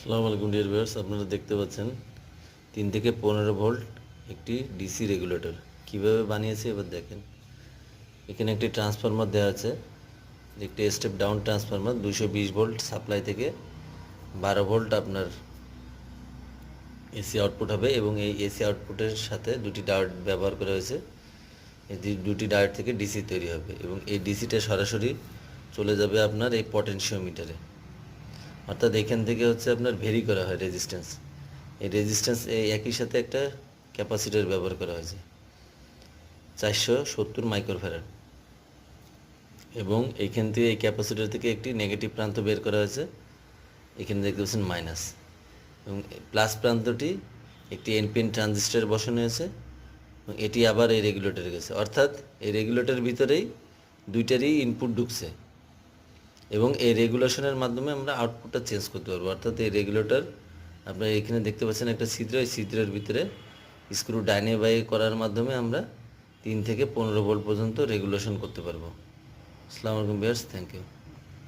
সালাম আলাইকুম dear viewers আপনারা দেখতে পাচ্ছেন তিন থেকে পনেরো ভোল্ট একটি ডিসি রেগুলেটর কীভাবে বানিয়েছে এবার দেখেন। এখানে একটি ট্রান্সফরমার দেওয়া আছে, একটি স্টেপ ডাউন ট্রান্সফরমার দুশো বিশ ভোল্ট সাপ্লাই থেকে বারো ভোল্ট আপনার এসি আউটপুট হবে এবং এই এসি আউটপুটের সাথে দুটি ডায়োড ব্যবহার করা হয়েছে। এই দুটি ডায়োড থেকে ডিসি তৈরি হবে এবং এই ডিসিটা সরাসরি চলে যাবে আপনার এই পটেনশিওমিটারে অর্থাৎ এখান থেকে হচ্ছে আপনার ভেরি করা হয় রেজিস্ট্যান্স এই রেজিস্ট্যান্স এই একই সাথে একটা ক্যাপাসিটার ব্যবহার করা হয়েছে। চারশো সত্তর মাইক্রোফ্যারাড এবং এইখান থেকে এই ক্যাপাসিটার থেকে একটি নেগেটিভ প্রান্ত বের করা হয়েছে। এখানে দেখতে পাচ্ছেন মাইনাস এবং প্লাস প্রান্তটি একটি এনপিএন ট্রানজিস্টার বসানো হয়েছে। এবং এটি আবার এই রেগুলেটরে গেছে। অর্থাৎ এই রেগুলেটরের ভিতরেই দুইটারই ইনপুট ঢুকছে। এবং এই রেগুলেশনের মাধ্যমে আমরা আউটপুটটা চেঞ্জ করতে পারব। অর্থাৎ এই রেগুলেটর আপনারা এখানে দেখতে পাচ্ছেন একটা ছিদ্র, এই ছিদ্রের ভিতরে স্ক্রু ডাইনে বাই করার মাধ্যমে আমরা তিন থেকে পনেরো বল পর্যন্ত রেগুলেশন করতে পারব। আসসালামু আলাইকুম বিয়ার্স থ্যাংক ইউ